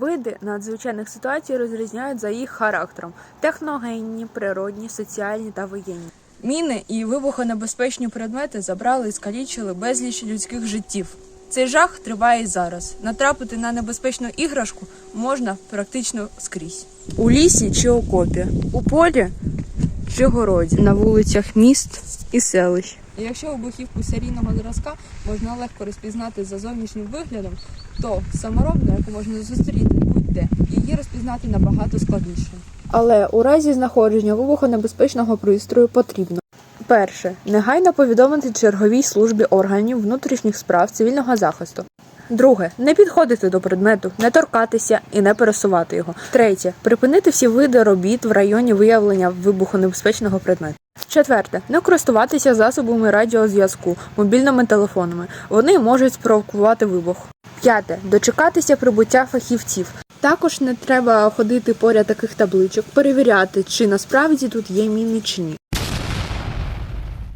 Види надзвичайних ситуацій розрізняють за їх характером: техногенні, природні, соціальні та воєнні. Міни і вибухонебезпечні предмети забрали і скалічили безліч людських життів. Цей жах триває і зараз. Натрапити на небезпечну іграшку можна практично скрізь. У лісі чи окопі, у полі чи городі, на вулицях міст і селищ. Якщо вибухівку серійного зразка можна легко розпізнати за зовнішнім виглядом, то саморобну, яку можна зустріти будь-де, її розпізнати набагато складніше. Але у разі знаходження вибухонебезпечного пристрою потрібно перше негайно повідомити черговій службі органів внутрішніх справ цивільного захисту. Друге не підходити до предмету, не торкатися і не пересувати його. Третє припинити всі види робіт в районі виявлення вибухонебезпечного предмету. Четверте не користуватися засобами радіозв'язку, мобільними телефонами. Вони можуть спровокувати вибух. П'яте дочекатися прибуття фахівців. Також не треба ходити поряд таких табличок, перевіряти, чи насправді тут є міни чи ні.